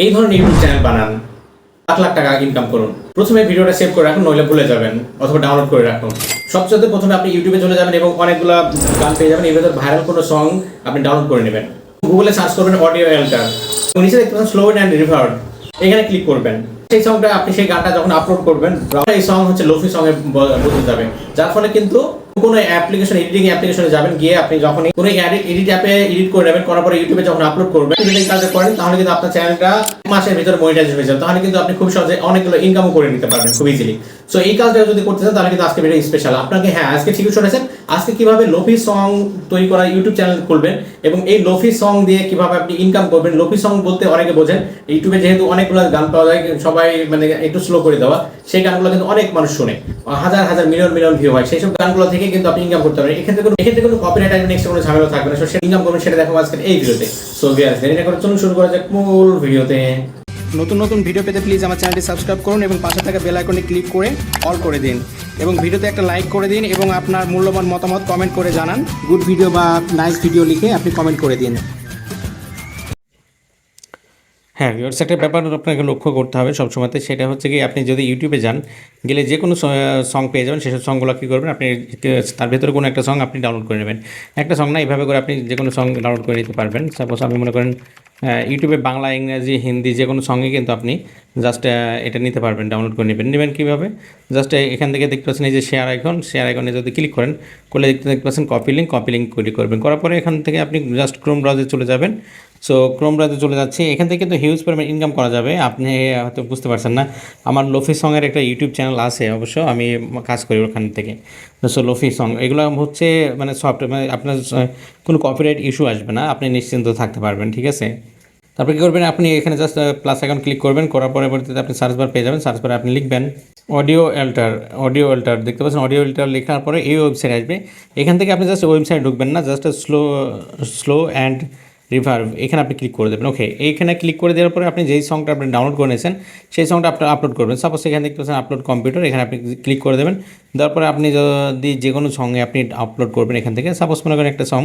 এই ধরনের YouTube channel বানান। লাখ লাখ টাকা ইনকাম করুন। প্রথমে ভিডিওটা সেভ করে রাখুন, নইলে ভুলে যাবেন অথবা ডাউনলোড করে রাখুন। সবচেয়ে প্রথমে আপনি ইউটিউবে চলে যাবেন এবং অনেকগুলো গান পেয়ে যাবেন। এর ভেতর ভাইরাল কোনো সং আপনি ডাউনলোড করে নেবেন। গুগলে সার্চ করবেন অডিও এলটার নিচে দেখতে পাচ্ছেন স্লো অ্যান্ড রিভার্ড এখানে ক্লিক করবেন। সেই সংটা আপনি সেই গানটা যখন আপলোড করবেন, এই সং হচ্ছে লোফি সং এ ব- বদলে যাবে। যার ফলে কিন্তু কোনো অ্যাপ্লিকেশন এডিটিং অ্যাপ্লিকেশনে যাবেন, গিয়ে আপনি যখন কোনো এডিট অ্যাপে এডিট করে নেবেন, করার পরে ইউটিউবে যখন আপলোড করবেন এই কাজটা করেন, তাহলে কিন্তু আপনার চ্যানেলটা মাসের ভিতরে মনিটাইজ হয়ে যাবে। তাহলে কিন্তু আপনি খুব সহজে অনেকগুলো ইনকামও করে নিতে পারবেন খুব ইজিলি সো এই কাজটা যদি করতে চান, তাহলে কিন্তু আজকে ভিডিও স্পেশাল আপনাকে হ্যাঁ আজকে ঠিকই শুনেছেন, আজকে কীভাবে লোফি সং তৈরি করা ইউটিউব চ্যানেল খুলবেন এবং এই লোফি সং দিয়ে কীভাবে আপনি ইনকাম করবেন লোফি সং বলতে অনেকে বোঝেন ইউটিউবে যেহেতু অনেকগুলো গান পাওয়া যায়, সবাই মানে একটু স্লো করে দেওয়া, সেই গানগুলো কিন্তু অনেক মানুষ শুনে। হাজার হাজার মিলিয়ন মিলিয়ন ভিউ হয়। সেই সব গানগুলো থেকে কিন্তু আপনি ইনকাম করতে পারেন কোনো কপিরাইট আসবে নেক্সট কোনো ঝামেলা থাকবে না। সো সেটা ইনকাম করবেন সেটা দেখো এই ভিডিওতে। সো করে চলুন শুরু করা যাক মূল ভিডিওতে। নতুন নতুন ভিডিও পেতে প্লিজ আমার চ্যানেলটি সাবস্ক্রাইব করুন এবং পাশে থাকা বেল আইকনে ক্লিক করে অল করে দিন। এবং ভিডিওতে একটা লাইক করে দিন এবং আপনার মূল্যবান মতামত কমেন্ট করে জানান। গুড ভিডিও বা নাইস ভিডিও লিখে আপনি কমেন্ট করে দিন। হ্যাঁ ভিউয়ার্স একটা ব্যাপার আপনাকে লক্ষ্য করতে হবে সবসময়তে, সেটা হচ্ছে কি, আপনি যদি ইউটিউবে যান, গেলে যে কোনো সং পেয়ে যাবেন, সেসব সংগুলো কী করবেন, আপনি তার ভেতরে কোনো একটা সং আপনি ডাউনলোড করে নেবেন। একটা সং না এইভাবে করে আপনি যে কোনো সং ডাউনলোড করে নিতে পারবেন। সাপোজ আমি মনে করেন ইউটিউবে বাংলা, ইংরাজি, হিন্দি যে কোনো সঙ্গে কিন্তু আপনি জাস্ট এটা নিতে পারবেন ডাউনলোড করে নেবেন। নেবেন কীভাবে? জাস্ট এখান থেকে দেখতে পাচ্ছেন এই যে শেয়ার আইকন শেয়ার আইকনে যদি ক্লিক করেন, করলে দেখতে দেখতে পাচ্ছেন copy link copy link click করবেন। করার পরে এখান থেকে আপনি জাস্ট ক্রোম ব্রাউজে চলে যাবেন। সো ক্রোম ব্রাউজে চলে যাচ্ছে। এখান থেকে কিন্তু হিউজ পরিমাণ ইনকাম করা যাবে। আপনি হয়তো বুঝতে পারছেন না। আমার লোফি সঙের একটা ইউটিউব চ্যানেল আছে অবশ্য। আমি কাজ করি ওখান থেকে। সো লোফি সং এগুলো হচ্ছে মানে সফট মানে আপনার কোনো কপিরাইট ইস্যু আসবে না। আপনি নিশ্চিন্ত থাকতে পারবেন, ঠিক আছে? তারপরে কী করবেন? আপনি এখানে জাস্ট প্লাস অ্যাকাউন্ট ক্লিক করবেন। করার পরবর্তীতে আপনি সার্চ বার পেয়ে যাবেন। সার্চ বারে আপনি লিখবেন অডিও এল্টার অডিও এল্টার দেখতে পাচ্ছেন অডিও এল্টার লেখার পরে এই ওয়েবসাইট আসবে। এখান থেকে আপনি জাস্ট ওয়েবসাইট ঢুকবেন না। Just slow slow and reverb এখানে আপনি ক্লিক করে দেবেন। ওকে এইখানে ক্লিক করে দেওয়ার পরে আপনি যেই সংটা আপনি ডাউনলোড করে নিয়েছেন, সেই সংটা আপনি আপলোড করবেন। সাপোজ এখানে দেখতে পাচ্ছেন আপলোড কম্পিউটার এখানে আপনি ক্লিক করে দেবেন। দেওয়ার পরে আপনি যদি যে কোনো সঙ্গে আপনি আপলোড করবেন এখান থেকে সাপোজ মনে করেন একটা সং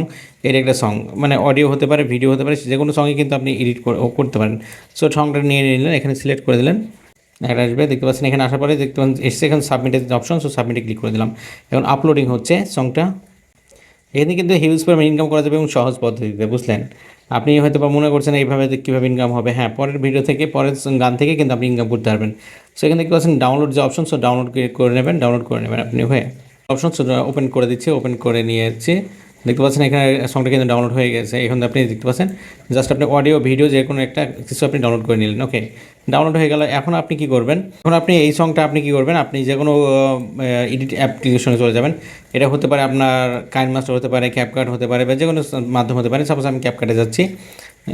এর একটা সং মানে অডিও হতে পারে ভিডিও হতে পারে, যে কোনো সঙ্গে কিন্তু আপনি এডিট করতে পারেন। সো সংটা নিয়ে নিলেন, এখানে সিলেক্ট করে দিলেন। একটা আসবে, দেখতে পাচ্ছেন এখানে আসার পরে দেখতে পাচ্ছেন, এসছে এখানে সাবমিটের অপশন সো সাবমিটে ক্লিক করে দিলাম। এখন আপলোডিং হচ্ছে সংটা এখানে কিন্তু হিউজ পরিমাণ ইনকাম করা যাবে এবং সহজ পদ্ধতিতে, বুঝলেন? আপনি হয়তো বা মনে করছেন এইভাবে কীভাবে ইনকাম হবে। হ্যাঁ পরের ভিডিও থেকে, পরের গান থেকে কিন্তু আপনি ইনকাম করতে পারবেন। সো এখানে থেকে পাচ্ছেন ডাউনলোড যে অপশন সো ডাউনলোড করে নেবেন ডাউনলোড করে নেবেন আপনি হয়ে। অপশন ওপেন করে দিচ্ছে ওপেন করে নিয়েছি। দেখতে পাচ্ছেন এখানে সংটা কিন্তু ডাউনলোড হয়ে গেছে। এখন আপনি দেখতে পাচ্ছেন জাস্ট আপনি অডিও ভিডিও যে কোনো একটা কিছু আপনি ডাউনলোড করে নিলেন ওকে ডাউনলোড হয়ে গেল। এখন আপনি কি করবেন? এখন আপনি এই সংটা আপনি কি করবেন? আপনি যে কোনো এডিট অ্যাপ্লিকেশনে চলে যাবেন। এটা হতে পারে আপনার কাইন মাস্টার হতে পারে ক্যাপকাট হতে পারে, বা যে কোনো মাধ্যম হতে পারে। সাপোজ আমি ক্যাপকাটে যাচ্ছি,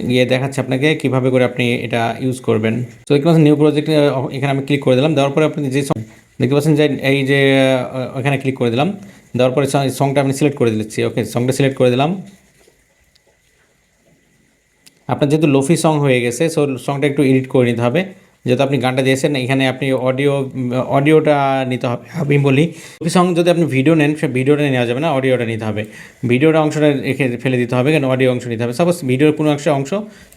গিয়ে দেখাচ্ছে আপনাকে কীভাবে করে আপনি এটা ইউজ করবেন। তো দেখতে পাচ্ছেন নিউ প্রজেক্ট এখানে আমি ক্লিক করে দিলাম। দেওয়ার পরে আপনি যে দেখতে পাচ্ছেন যে এই যে এখানে ক্লিক করে দিলাম। দেওয়ার পরে সংটা আমি সিলেক্ট করে দিচ্ছি। ওকে সংটা সিলেক্ট করে দিলাম। আপনার যেহেতু লোফি সং হয়ে গেছে সো সংটা একটু এডিট করে নিতে হবে। যেহেতু আপনি গানটা দিয়েছেন, এখানে আপনি অডিও অডিওটা নিতে হবে। আমি বলি সং যদি আপনি ভিডিও নেন, সে ভিডিওটা নেওয়া যাবে না অডিওটা নিতে হবে। ভিডিওটা অংশটা রেখে ফেলে দিতে হবে কেন অডিও অংশ নিতে হবে। সাপোজ ভিডিওর কোনো অংশ অংশ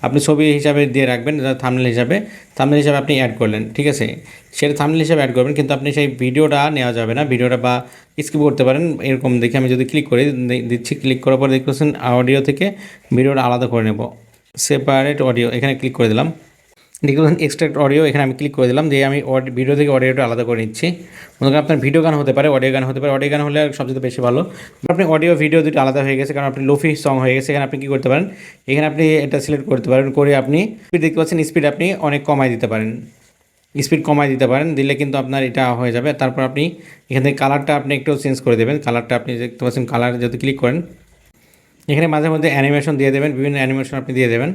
আপনি ছবি হিসাবে দিয়ে রাখবেন থামনেল হিসাবে। থামনেল হিসাবে আপনি অ্যাড করলেন, ঠিক আছে? সেটা থামনেল হিসাবে অ্যাড করবেন, কিন্তু আপনি সেই ভিডিওটা নেওয়া যাবে না। ভিডিওটা বা স্কিপ করতে পারেন, এরকম দেখে আমি যদি ক্লিক করি দিচ্ছি ক্লিক করার পর দেখতে অডিও থেকে ভিডিওটা আলাদা করে নেব। সেপারেট অডিও এখানে ক্লিক করে দিলাম। দেখুন এক্সট্রাক্ট অডিও এখানে আমি ক্লিক করে দিলাম, দিয়ে আমি ভিডিও থেকে অডিওটা আলাদা করে নিচ্ছি। মনে করেন আপনার ভিডিও গান হতে পারে অডিও গান হতে পারে অডিও গান হলে সবচেয়ে বেশি ভালো। আপনি অডিও ভিডিও দুটো আলাদা হয়ে গেছে, কারণ আপনি লোফি সং হয়ে গেছে, এখানে আপনি কী করতে পারেন? এখানে আপনি এটা সিলেক্ট করতে পারেন, করে আপনি স্পিড দেখতে পাচ্ছেন স্পিড আপনি অনেক কমায় দিতে পারেন। স্পিড কমায় দিতে পারেন, দিলে কিন্তু আপনার এটা হয়ে যাবে। তারপর আপনি এখান থেকে কালারটা আপনি একটু চেঞ্জ করে দেবেন। কালারটা আপনি দেখতে পাচ্ছেন কালার যদি ক্লিক করেন, এখানে মাঝে মধ্যে অ্যানিমেশন দিয়ে দেবেন, বিভিন্ন অ্যানিমেশন আপনি দিয়ে দেবেন।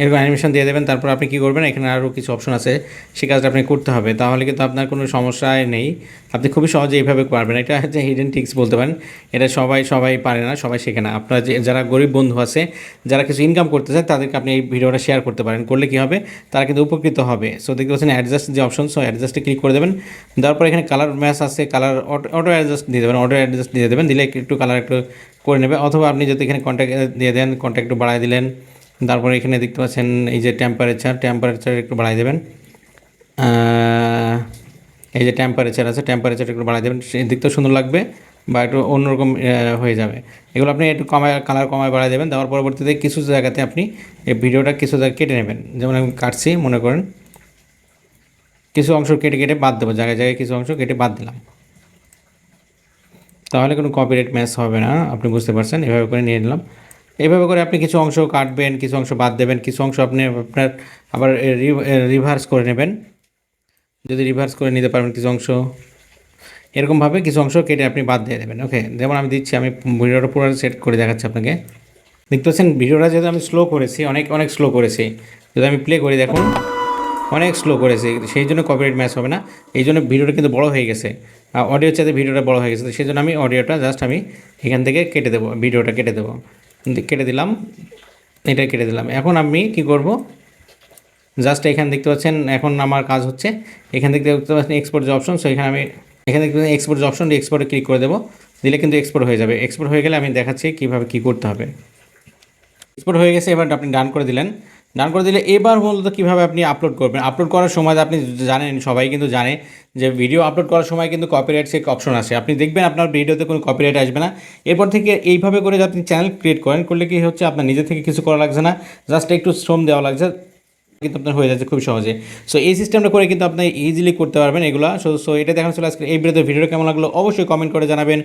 এরকম অ্যানিমেশন দিয়ে দেবেন, তারপর আপনি কী করবেন, এখানে আরও কিছু অপশন আছে, সেই কাজটা আপনি করতে হবে। তাহলে কিন্তু আপনার কোনো সমস্যায় নেই। আপনি খুবই সহজে এইভাবে পারবেন। এটা হচ্ছে হিডেন টিক্স বলতে পারেন। এটা সবাই সবাই পারে না, সবাই শেখে না। আপনার যারা গরিব বন্ধু আছে, যারা কিছু ইনকাম করতে চায়, তাদেরকে আপনি এই ভিডিওটা শেয়ার করতে পারেন। করলে কী হবে? তারা কিন্তু উপকৃত হবে। সো দেখতে পাচ্ছেন অ্যাডজাস্ট যে অপশন সো অ্যাডজাস্টে ক্লিক করে দেবেন। দেওয়ার পর এখানে কালার ম্যাচ আছে কালার অটো অ্যাডজাস্ট দিয়ে দেবেন। অটো অ্যাডজাস্ট দিয়ে দেবেন। দিলে একটু কালার একটু করে নেবে। অথবা আপনি যদি এখানে কন্ট্যাক্ট দিয়ে দেন কন্ট্যাক্ট একটু বাড়াই দিলেন। তারপরে এখানে দেখতে পাচ্ছেন এই যে টেম্পারেচার টেম্পারেচার একটু বাড়াই দেবেন। এই যে টেম্পারেচার আছে টেম্পারেচার একটু বাড়াই দেবেন। দিকটা সুন্দর লাগবে বা একটু অন্যরকম হয়ে যাবে। এগুলো আপনি একটু কমায় কালার কমায় বাড়াই দেবেন। দেওয়ার পরবর্তীতে কিছু জায়গাতে আপনি এই ভিডিওটা কিছু জায়গায় কেটে নেবেন। যেমন আমি কাটছি, মনে করেন কিছু অংশ কেটে কেটে বাদ দেবো। জায়গায় জায়গায় কিছু অংশ কেটে বাদ দিলাম। তাহলে কোনো কপিরাইট ম্যাচ হবে না, আপনি বুঝতে পারছেন। এভাবে করে নিয়ে নিলাম। এভাবে করে আপনি কিছু অংশ কাটবেন, কিছু অংশ বাদ দেবেন, কিছু অংশ আপনি আপনার আবার রিভার্স করে নেবেন। যদি রিভার্স করে নিতে পারবেন কিছু অংশ। এরকমভাবে কিছু অংশ কেটে আপনি বাদ দিয়ে দেবেন। ওকে যেমন আমি দিচ্ছি, আমি ভিডিওটা পুরো সেট করে দেখাচ্ছি আপনাকে। দেখতে পাচ্ছেন ভিডিওটা যেহেতু আমি স্লো করেছি, অনেক অনেক স্লো করেছি। যদি আমি প্লে করি, দেখুন, অনেক স্লো করেছি। সেই জন্য কপিরাইট ম্যাচ হবে না। এই জন্য ভিডিওটা কিন্তু বড় হয়ে গেছে। অডিওর চাইতে ভিডিওটা বড় হয়ে গেছে। সেই জন্য আমি অডিওটা জাস্ট আমি এখান থেকে কেটে দেবো, ভিডিওটা কেটে দেবো। কেটে দিলাম। এটা কেটে দিলাম। এখন আমি কি করব? জাস্ট এখানে দেখতে পাচ্ছেন, এখন আমার কাজ হচ্ছে, এখান থেকে দেখতে পাচ্ছেন এক্সপোর্ট যে অপশন সো এখানে আমি, এখানে দেখতে পাচ্ছেন এক্সপোর্ট যে অপশন এক্সপোর্টে ক্লিক করে দেবো। দিলে কিন্তু এক্সপোর্ট হয়ে যাবে। এক্সপোর্ট হয়ে গেলে আমি দেখাচ্ছি কীভাবে কী করতে হবে। এক্সপোর্ট হয়ে গেছে, এবার আপনি ডান করে দিলেন। ডান করে দিলে এবার মূলত কীভাবে আপনি আপলোড করবেন? আপলোড করার সময় আপনি জানেন, সবাই কিন্তু জানে যে ভিডিও আপলোড করার সময় কিন্তু কপিরাইট সে অপশন আসে আপনি দেখবেন আপনার ভিডিওতে কোনো কপিরাইট আসবে না। এরপর থেকে এইভাবে করে আপনি চ্যানেল ক্রিয়েট করেন, করলে কি হচ্ছে? আপনার নিজে থেকে কিছু করা লাগছে না। জাস্ট একটু শ্রম দেওয়া লাগছে। কিন্তু আপনার হয়ে যাচ্ছে খুব সহজে। সো এই সিস্টেমটা করে কিন্তু আপনি ইজিলি করতে পারবেন এগুলো। সো সো এটা দেখানো চলে আজকে এই ভিডিওতে ভিডিওটা। কেমন লাগল? অবশ্যই কমেন্ট করে জানাবেন।